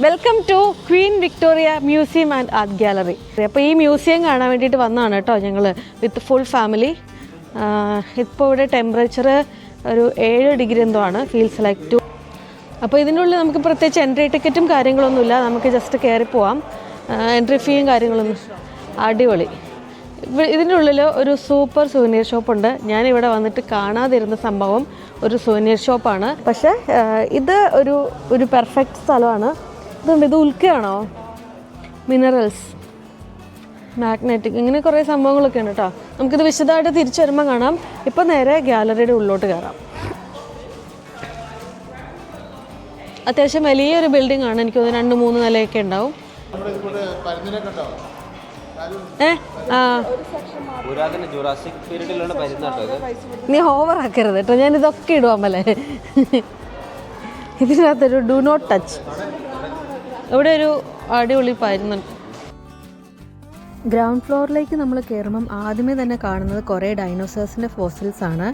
Welcome to Queen Victoria museum and art gallery അപ്പോൾ ഈ museum കാണാൻ വേണ്ടിയിട്ട് വന്നതാണ് കേട്ടോ ഞങ്ങൾ വിത്ത് ഫുൾ ഫാമിലി ഇപ്പോൾ ഇവിടെ ടെമ്പറേച്ചർ ഒരു ഏഴ് ഡിഗ്രി എന്തോ ആണ് ഫീൽസ് ലൈക്ക് ടു അപ്പോൾ ഇതിനുള്ളിൽ നമുക്ക് പ്രത്യേകിച്ച് എൻട്രി ടിക്കറ്റും കാര്യങ്ങളൊന്നുമില്ല നമുക്ക് ജസ്റ്റ് കയറി പോവാം. എൻട്രി ഫീയും കാര്യങ്ങളൊന്നും. അടിപൊളി. ഇതിന്റെ ഉള്ളിൽ ഒരു സൂപ്പർ സുവനീർ ഷോപ്പുണ്ട് ഞാനിവിടെ വന്നിട്ട് കാണാതിരുന്ന സംഭവം ഒരു സുവനീർ ഷോപ്പാണ് പക്ഷേ ഇത് ഒരു ഒരു പെർഫെക്റ്റ് സ്ഥലമാണ്. ഇതുണ്ട് ഇത് ഉൽക്കയാണോ? മിനറൽസ് മാഗ്നറ്റിക് ഇങ്ങനെ കുറേ സംഭവങ്ങളൊക്കെ ഉണ്ട് കേട്ടോ നമുക്കിത് വിശദമായിട്ട് തിരിച്ചു വരുമ്പോൾ കാണാം. ഇപ്പം നേരെ ഗാലറിയുടെ ഉള്ളിലോട്ട് കയറാം. അത്യാവശ്യം വലിയൊരു ബിൽഡിംഗ് ആണ്. എനിക്ക് തോന്നുന്നു രണ്ട് മൂന്ന് നിലയൊക്കെ ഉണ്ടാവും. നീ ഓവർ ആക്കരുത് കേട്ടോ ഞാൻ ഇതൊക്കെ ഇടുവാമല്ലേ ഇതിനകത്തൊരു ഡു നോട്ട് ടച്ച് ഇവിടെ ഒരു അടിപൊളി പരുന്നുണ്ട് ഗ്രൗണ്ട് ഫ്ലോറിലേക്ക് നമ്മൾ കയറുമ്പം ആദ്യമേ തന്നെ കാണുന്നത് കുറേ ഡൈനോസേഴ്സിന്റെ ഫോസിൽസ് ആണ്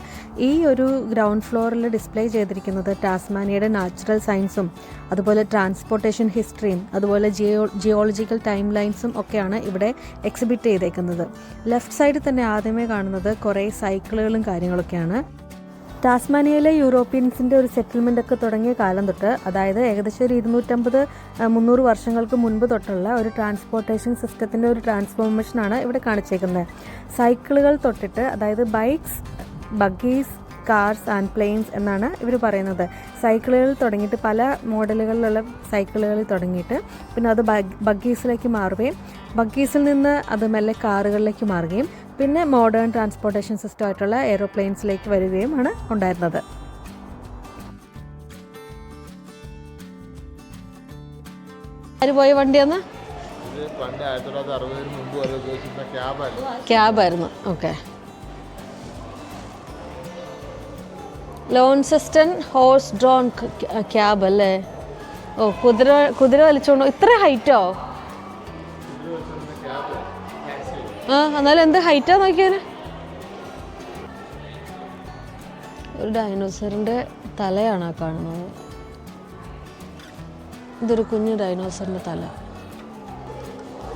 ഈ ഒരു ഗ്രൗണ്ട് ഫ്ലോറിൽ ഡിസ്പ്ലേ ചെയ്തിരിക്കുന്നത് ടാസ്മാനിയയുടെ നാച്ചുറൽ സയൻസും അതുപോലെ ട്രാൻസ്പോർട്ടേഷൻ ഹിസ്റ്ററിയും അതുപോലെ ജിയോ ജിയോളജിക്കൽ ടൈം ലൈൻസും ഒക്കെയാണ് ഇവിടെ എക്സിബിറ്റ് ചെയ്തേക്കുന്നത്. ലെഫ്റ്റ് സൈഡിൽ തന്നെ ആദ്യമേ കാണുന്നത് കുറേ സൈക്കിളുകളും കാര്യങ്ങളൊക്കെയാണ്. ടാസ്മാനിയയിലെ യൂറോപ്യൻസിന്റെ ഒരു സെറ്റിൽമെന്റ് ഒക്കെ തുടങ്ങിയ കാലം തൊട്ട് അതായത് ഏകദേശം ഒരു ഇരുന്നൂറ്റമ്പത് മുന്നൂറ് വർഷങ്ങൾക്ക് മുൻപ് തൊട്ടുള്ള ഒരു ട്രാൻസ്പോർട്ടേഷൻ സിസ്റ്റത്തിന്റെ ഒരു ട്രാൻസ്ഫോർമേഷനാണ് ഇവിടെ കാണിച്ചേക്കുന്നത്. സൈക്കിളുകൾ തൊട്ടിട്ട് അതായത് bikes buggies cars and planes എന്നാണ് ഇവർ പറയുന്നത്. സൈക്കിളുകൾ തുടങ്ങിയിട്ട് പല മോഡലുകളിലുള്ള സൈക്കിളുകളിൽ തുടങ്ങിയിട്ട് പിന്നെ അത് ബഗ്ഗീസിലേക്ക് മാറുകയും ബഗ്ഗീസിൽ നിന്ന് അത് മെല്ലെ കാറുകളിലേക്ക് മാറുകയും പിന്നെ മോഡേൺ ട്രാൻസ്പോർട്ടേഷൻ സിസ്റ്റം ആയിട്ടുള്ള എയ്റോപ്ലെയിൻസിലേക്ക് വരികയും ആണ് ഉണ്ടായിരുന്നത്. ആര് പോയ വണ്ടിയാന്ന്? ക്യാബായിരുന്നു. Okay. Launceston horse drawn cab അല്ലേ ഓ കുതിര കുതിര വലിച്ചോണ്ടോ ഇത്ര ഹൈറ്റോ? ആ എന്നാലും എന്ത് ഹൈറ്റാ നോക്കിയാൽ? ഒരു ഡൈനോസറിന്റെ തലയാണ് ആ കാണുന്നത്. ഇതൊരു കുഞ്ഞു ഡൈനോസറിന്റെ തല.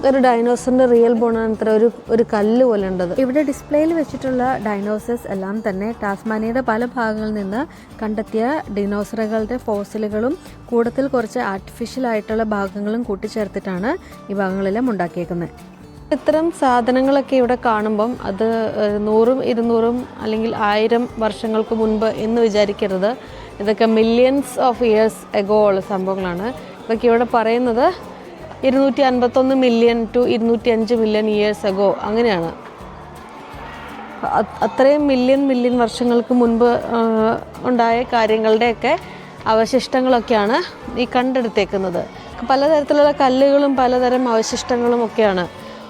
ഒരു ഡൈനോസറിന്റെ റിയൽ ബോണാണ് ഇത്ര ഒരു ഒരു കല്ല് പോലെ ഉണ്ടത്. ഇവിടെ ഡിസ്പ്ലേയിൽ വെച്ചിട്ടുള്ള ഡൈനോസേഴ്സ് എല്ലാം തന്നെ ടാസ്മാനിയയുടെ പല ഭാഗങ്ങളിൽ നിന്ന് കണ്ടെത്തിയ ഡിനോസറുകളുടെ ഫോസിലുകളും കൂടുതൽ കുറച്ച് ആർട്ടിഫിഷ്യൽ ആയിട്ടുള്ള ഭാഗങ്ങളും കൂട്ടിച്ചേർത്തിട്ടാണ് ഈ ഭാഗങ്ങളെല്ലാം ഉണ്ടാക്കിയേക്കുന്നത്. ഇത്തരം സാധനങ്ങളൊക്കെ ഇവിടെ കാണുമ്പം അത് നൂറും ഇരുന്നൂറും അല്ലെങ്കിൽ ആയിരം വർഷങ്ങൾക്ക് മുൻപ് എന്ന് വിചാരിക്കരുത്. ഇതൊക്കെ മില്യൺസ് ഓഫ് ഇയേഴ്സ് എഗോ ഉള്ള സംഭവങ്ങളാണ്. ഇതൊക്കെ ഇവിടെ പറയുന്നത് ഇരുന്നൂറ്റി അൻപത്തൊന്ന് മില്യൺ ടു ഇരുന്നൂറ്റി അഞ്ച് മില്യൺ ഇയേഴ്സ് എഗോ അങ്ങനെയാണ് അത്രയും മില്യൺ മില്യൺ വർഷങ്ങൾക്ക് മുൻപ് ഉണ്ടായ കാര്യങ്ങളുടെയൊക്കെ അവശിഷ്ടങ്ങളൊക്കെയാണ് ഈ കണ്ടെടുത്തേക്കുന്നത്. പലതരത്തിലുള്ള കല്ലുകളും പലതരം അവശിഷ്ടങ്ങളും ഒക്കെയാണ്.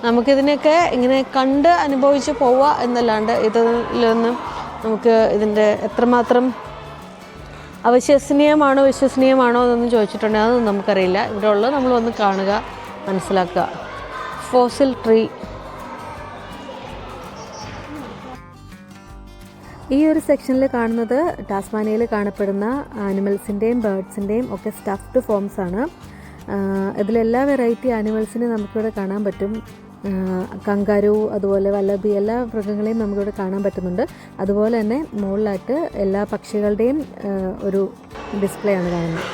നമുക്കിതിനെയൊക്കെ ഇങ്ങനെ കണ്ട് അനുഭവിച്ച് പോവുക എന്നല്ലാണ്ട് ഇതിലൊന്നും നമുക്ക് ഇതിന്റെ എത്രമാത്രം അവിശ്വസനീയമാണോ വിശ്വസനീയമാണോ എന്നൊന്നും ചോദിച്ചിട്ടുണ്ടെങ്കിൽ അതൊന്നും നമുക്കറിയില്ല. ഇവിടെ ഉള്ളത് നമ്മൾ ഒന്ന് കാണുക മനസ്സിലാക്കുക. ഫോസിൽ ട്രീ ഈ ഒരു സെക്ഷനിൽ കാണുന്നത് ടാസ്മാനിയയിൽ കാണപ്പെടുന്ന ആനിമൽസിന്റെയും ബേർഡ്സിന്റെയും ഒക്കെ സ്റ്റഫ്ഡ് ഫോംസ് ആണ്. ഇതിലെല്ലാ വെറൈറ്റി ആനിമൽസിനെ നമുക്കിവിടെ കാണാൻ പറ്റും. കങ്കാരു അതുപോലെ വല്ലബി എല്ലാ മൃഗങ്ങളെയും നമുക്കിവിടെ കാണാൻ പറ്റുന്നുണ്ട്. അതുപോലെ തന്നെ മുകളിലായിട്ട് എല്ലാ പക്ഷികളുടെയും ഒരു ഡിസ്പ്ലേ ആണ് കാണുന്നത്.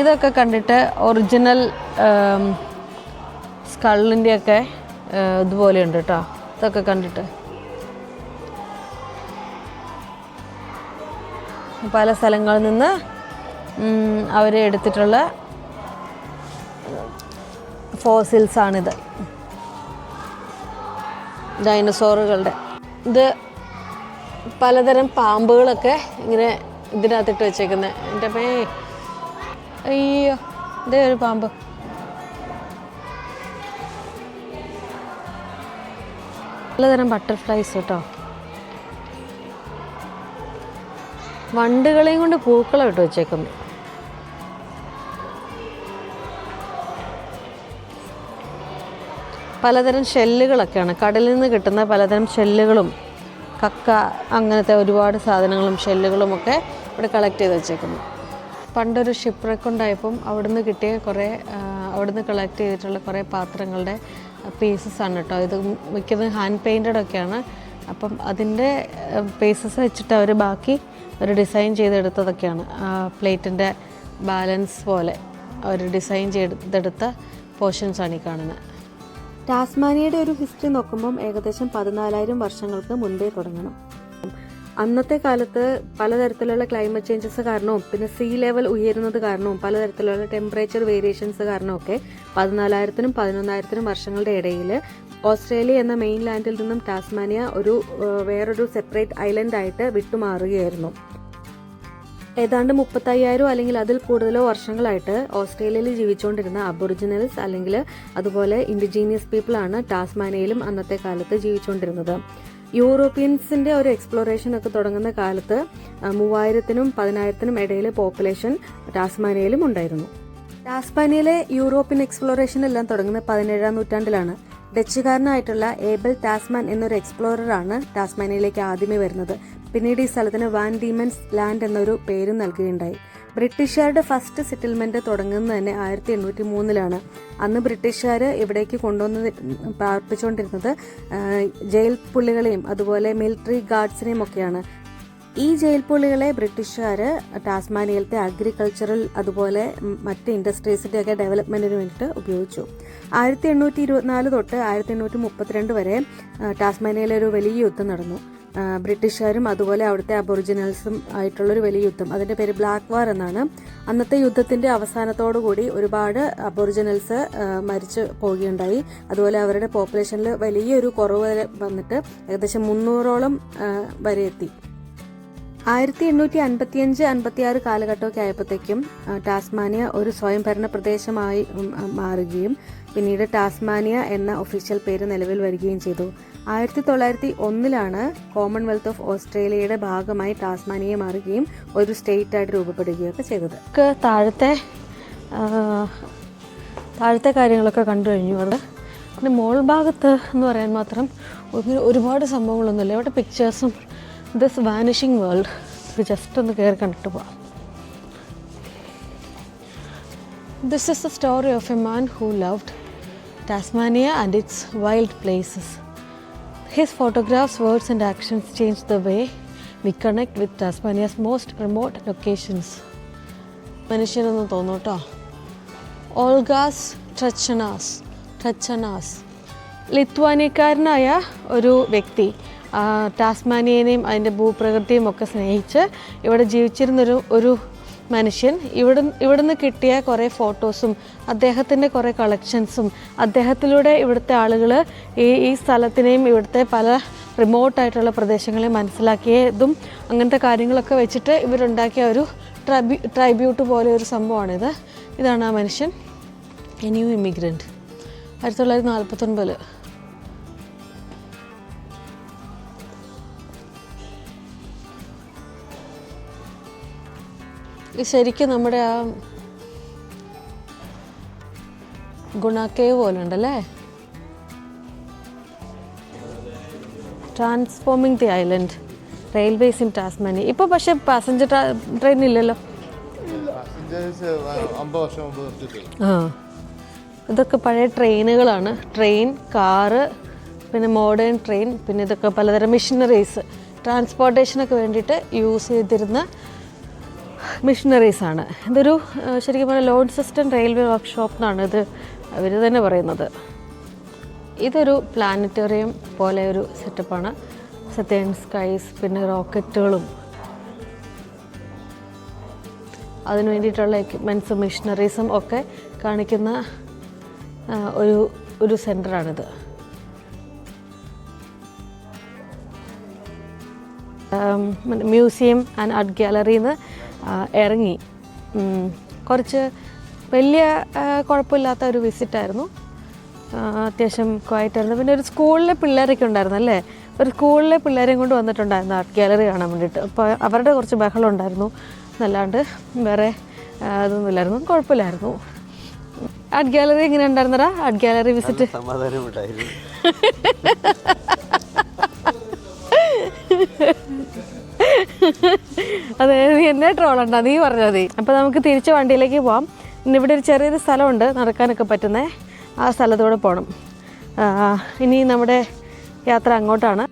ഇതൊക്കെ കണ്ടിട്ട് ഒറിജിനൽ സ്കള്ളിന്റെയൊക്കെ ഇതുപോലെയുണ്ട് കേട്ടോ ഇതൊക്കെ കണ്ടിട്ട്. പല സ്ഥലങ്ങളിൽ നിന്ന് അവർ എടുത്തിട്ടുള്ള ഫോസിൽസാണിത്. ഡൈനസോറുകളുടെ. ഇത് പലതരം പാമ്പുകളൊക്കെ ഇങ്ങനെ ഇതിനകത്തിട്ട് വെച്ചേക്കുന്നത് എന്റെ മേ അയ്യോ ഇതേ ഒരു പാമ്പ്. പലതരം ബട്ടർഫ്ലൈസ് കേട്ടോ. വണ്ടുകളെയും കൊണ്ട് പൂക്കളം ഇട്ട് വെച്ചേക്കുന്നു പലതരം ഷെല്ലുകളൊക്കെയാണ്. കടലിൽ നിന്ന് കിട്ടുന്ന പലതരം ഷെല്ലുകളും കക്ക അങ്ങനത്തെ ഒരുപാട് സാധനങ്ങളും ഷെല്ലുകളും ഒക്കെ ഇവിടെ കളക്ട് ചെയ്ത് വെച്ചേക്കുന്നു. പണ്ടൊരു ഷിപ്പ് റെക്കുണ്ടായപ്പം അവിടുന്ന് കിട്ടിയ കുറേ അവിടുന്ന് കളക്ട് ചെയ്തിട്ടുള്ള കുറേ പാത്രങ്ങളുടെ പീസസ് ആണ് കേട്ടോ ഇത് മിക്കതും ഹാൻഡ് പെയിന്റഡ് ഒക്കെയാണ്. അപ്പം അതിന്റെ പീസസ് വെച്ചിട്ട് അവർ ബാക്കി ഒരു ഡിസൈൻ ചെയ്തെടുത്തതൊക്കെയാണ്. പ്ലേറ്റിന്റെ ബാലൻസ് പോലെ ഒരു ഡിസൈൻ ചെയ്തെടുത്ത പോർഷൻസ് ആണ് ഈ കാണുന്നത് ടാസ്മാനിയയുടെ ഒരു ഹിസ്റ്ററി നോക്കുമ്പം ഏകദേശം പതിനാലായിരം വർഷങ്ങൾക്ക് മുൻപേ തുടങ്ങണം. അന്നത്തെ കാലത്ത് പലതരത്തിലുള്ള ക്ലൈമറ്റ് ചേഞ്ചസ് കാരണവും പിന്നെ സീ ലെവൽ ഉയരുന്നത് കാരണവും പലതരത്തിലുള്ള ടെമ്പറേച്ചർ വേരിയേഷൻസ് കാരണമൊക്കെ പതിനാലായിരത്തിനും പതിനൊന്നായിരത്തിനും വർഷങ്ങളുടെ ഇടയിൽ ഓസ്ട്രേലിയ എന്ന മെയിൻ ലാൻഡിൽ നിന്നും ടാസ്മാനിയ ഒരു വേറൊരു സെപ്പറേറ്റ് ഐലൻഡ് ആയിട്ട് വിട്ടുമാറുകയായിരുന്നു. ഏതാണ്ട് മുപ്പത്തയ്യായിരം അല്ലെങ്കിൽ അതിൽ കൂടുതലോ വർഷങ്ങളായിട്ട് ഓസ്ട്രേലിയയിൽ ജീവിച്ചുകൊണ്ടിരുന്ന അബൊറിജിനൽസ് അല്ലെങ്കിൽ അതുപോലെ ഇൻഡിജീനിയസ് പീപ്പിൾ ആണ് ടാസ്മാനിയയിലും അന്നത്തെ കാലത്ത് ജീവിച്ചുകൊണ്ടിരുന്നത്. യൂറോപ്യൻസിന്റെ ഒരു എക്സ്പ്ലോറേഷൻ ഒക്കെ തുടങ്ങുന്ന കാലത്ത് മൂവായിരത്തിനും പതിനായിരത്തിനും ഇടയിൽ പോപ്പുലേഷൻ ടാസ്മാനിയയിലും ഉണ്ടായിരുന്നു. ടാസ്മാനിയയിലെ യൂറോപ്യൻ എക്സ്പ്ലോറേഷൻ എല്ലാം തുടങ്ങുന്നത് പതിനേഴാം നൂറ്റാണ്ടിലാണ്. ഡച്ചുകാരനായിട്ടുള്ള ഏബൽ ടാസ്മാൻ എന്നൊരു എക്സ്പ്ലോററാണ് ടാസ്മാനിയയിലേക്ക് ആദ്യമേ വരുന്നത്. പിന്നീട് ഈ സ്ഥലത്തിന് വാൻ ഡീമൻസ് ലാൻഡ് എന്നൊരു പേര് നൽകുകയുണ്ടായി. ബ്രിട്ടീഷുകാരുടെ ഫസ്റ്റ് സെറ്റിൽമെന്റ് തുടങ്ങുന്നത് തന്നെ ആയിരത്തി എണ്ണൂറ്റി മൂന്നിലാണ് അന്ന് ബ്രിട്ടീഷുകാർ ഇവിടേക്ക് കൊണ്ടുവന്ന് പാർപ്പിച്ചുകൊണ്ടിരുന്നത് ജയിൽ പുള്ളികളെയും അതുപോലെ മിലിറ്ററി ഗാർഡ്സിനെയും ഒക്കെയാണ്. ഈ ജയിൽ ബ്രിട്ടീഷുകാർ ടാസ്മാനിയയിലത്തെ അഗ്രികൾച്ചറൽ അതുപോലെ മറ്റ് ഇൻഡസ്ട്രീസിന്റെ ഒക്കെ ഡെവലപ്മെന്റിന് വേണ്ടിയിട്ട് ഉപയോഗിച്ചു. ആയിരത്തി എണ്ണൂറ്റി ഇരുപത്തിനാല് തൊട്ട് ആയിരത്തി എണ്ണൂറ്റി മുപ്പത്തിരണ്ട് വരെ ടാസ്മാനിയയിലെ ഒരു വലിയ യുദ്ധം നടന്നു. ബ്രിട്ടീഷുകാരും അതുപോലെ അവിടുത്തെ അബൊറിജിനൽസും ആയിട്ടുള്ളൊരു വലിയ യുദ്ധം. അതിന്റെ പേര് ബ്ലാക്ക് വാർ എന്നാണ്. അന്നത്തെ യുദ്ധത്തിന്റെ അവസാനത്തോടു കൂടി ഒരുപാട് അബൊറിജിനൽസ് മരിച്ചു പോവുകയുണ്ടായി. അതുപോലെ അവരുടെ പോപ്പുലേഷനിൽ വലിയൊരു കുറവ് വന്നിട്ട് ഏകദേശം മുന്നൂറോളം വരെ എത്തി. ആയിരത്തി എണ്ണൂറ്റി അൻപത്തിയഞ്ച് അൻപത്തിയാറ് കാലഘട്ടമൊക്കെ ആയപ്പോഴത്തേക്കും ടാസ്മാനിയ ഒരു സ്വയംഭരണ പ്രദേശമായി മാറുകയും പിന്നീട് ടാസ്മാനിയ എന്ന ഒഫീഷ്യൽ പേര് നിലവിൽ വരികയും ചെയ്തു. ആയിരത്തി തൊള്ളായിരത്തി ഒന്നിലാണ് കോമൺവെൽത്ത് ഓഫ് ഓസ്ട്രേലിയയുടെ ഭാഗമായി ടാസ്മാനിയ മാറുകയും ഒരു സ്റ്റേറ്റ് ആയിട്ട് രൂപപ്പെടുകയൊക്കെ ചെയ്തത്. താഴത്തെ താഴത്തെ കാര്യങ്ങളൊക്കെ കണ്ടു കഴിഞ്ഞു അത് പിന്നെ മോൾ ഭാഗത്ത് എന്ന് പറയാൻ മാത്രം ഒരുപാട് സംഭവങ്ങളൊന്നുമില്ല. അവിടെ പിക്ചേഴ്സും ദിസ് വാനിഷിങ് വേൾഡ് ജസ്റ്റ് ഒന്ന് കയറി കണ്ടിട്ട് പോവാം. This is the story of a man who loved Tasmania and its wild places his photographs words and actions change the way we connect with Tasmania's most remote locations മനുഷ്യനെന്ന് തോന്നും കേട്ടോ ഓൾഗാസ് Truchanas Truchanas ലിത്വാനിയക്കാരനായ ഒരു വ്യക്തി ടാസ്മാനിയനെയും അതിന്റെ ഭൂപ്രകൃതിയും ഒക്കെ സ്നേഹിച്ച് ഇവിടെ ജീവിച്ചിരുന്നൊരു ഒരു മനുഷ്യൻ ഇവിടെ ഇവിടുന്ന് കിട്ടിയ കുറേ ഫോട്ടോസും അദ്ദേഹത്തിന്റെ കുറേ കളക്ഷൻസും അദ്ദേഹത്തിലൂടെ ഇവിടുത്തെ ആളുകൾ ഈ ഈ സ്ഥലത്തിനെയും ഇവിടുത്തെ പല റിമോട്ടായിട്ടുള്ള പ്രദേശങ്ങളെ മനസ്സിലാക്കിയതും അങ്ങനത്തെ കാര്യങ്ങളൊക്കെ വെച്ചിട്ട് ഇവരുണ്ടാക്കിയ ഒരു ട്രൈബ്യൂ ട്രൈബ്യൂട്ട് പോലെ ഒരു സംഭവമാണിത്. ഇതാണ് ആ മനുഷ്യൻ. എ ന്യൂ ഇമിഗ്രന്റ് ആയിരത്തി തൊള്ളായിരത്തി നാൽപ്പത്തൊൻപതിൽ ശരിക്കും നമ്മുടെ ആ ഗുണക്കേവ് പോലെ ഉണ്ടല്ലേ transforming the island railways in Tasmania ഇപ്പോൾ പക്ഷേ പാസഞ്ചർ ട്രെയിൻ ഇല്ലല്ലോ. ആ ഇതൊക്കെ പഴയ ട്രെയിനുകളാണ്. ട്രെയിൻ കാറ് പിന്നെ മോഡേൺ ട്രെയിൻ പിന്നെ ഇതൊക്കെ പലതരം മെഷീനറീസ് ട്രാൻസ്പോർട്ടേഷനൊക്കെ വേണ്ടിയിട്ട് യൂസ് ചെയ്തിരുന്ന മെഷീനറീസ് ആണ്. ഇതൊരു ശരിക്കും പറഞ്ഞാൽ ലോഡ് സിസ്റ്റം റെയിൽവേ വർക്ക്ഷോപ്പ് എന്നാണ് ഇത് അവർ തന്നെ പറയുന്നത്. ഇതൊരു പ്ലാനറ്റേറിയം പോലെ ഒരു സെറ്റപ്പാണ് സത്യൻ സ്കൈസ് പിന്നെ റോക്കറ്റുകളും അതിന് വേണ്ടിയിട്ടുള്ള എക്യുപ്മെന്റ്സും മെഷീനറീസും ഒക്കെ കാണിക്കുന്ന ഒരു ഒരു സെന്ററാണിത് മ്യൂസിയം ആൻഡ് ആർട്ട് ഗാലറിയിൽ നിന്ന് ഇറങ്ങി. കുറച്ച് വലിയ കുഴപ്പമില്ലാത്ത ഒരു വിസിറ്റായിരുന്നു അത്യാവശ്യം ക്വയറ്റായിരുന്നു പിന്നെ ഒരു സ്കൂളിലെ പിള്ളേരൊക്കെ ഉണ്ടായിരുന്നു അല്ലേ? ഒരു സ്കൂളിലെ പിള്ളേരെയും കൊണ്ട് വന്നിട്ടുണ്ടായിരുന്നു ആർട്ട് ഗാലറി കാണാൻ വേണ്ടിയിട്ട്. അപ്പോൾ അവരുടെ കുറച്ച് ബഹളം ഉണ്ടായിരുന്നു. എന്നല്ലാണ്ട് വേറെ അതൊന്നും അതൊന്നുമില്ലായിരുന്നു. കുഴപ്പമില്ലായിരുന്നു. ആർട്ട് ഗാലറി എങ്ങനെ ഉണ്ടായിരുന്നടാ? ആർട്ട് ഗാലറി വിസിറ്റ് സമാധാനമുണ്ടായിരുന്നു അതെ നീ എന്നെ ട്രോളണ്ട നീ പറഞ്ഞാൽ മതി. അപ്പോൾ നമുക്ക് തിരിച്ച് വണ്ടിയിലേക്ക് പോവാം. ഇവിടെ ഒരു ചെറിയൊരു സ്ഥലമുണ്ട് നടക്കാനൊക്കെ പറ്റുന്നേ. ആ സ്ഥലത്തൂടെ പോകണം ഇനി നമ്മുടെ യാത്ര അങ്ങോട്ടാണ്.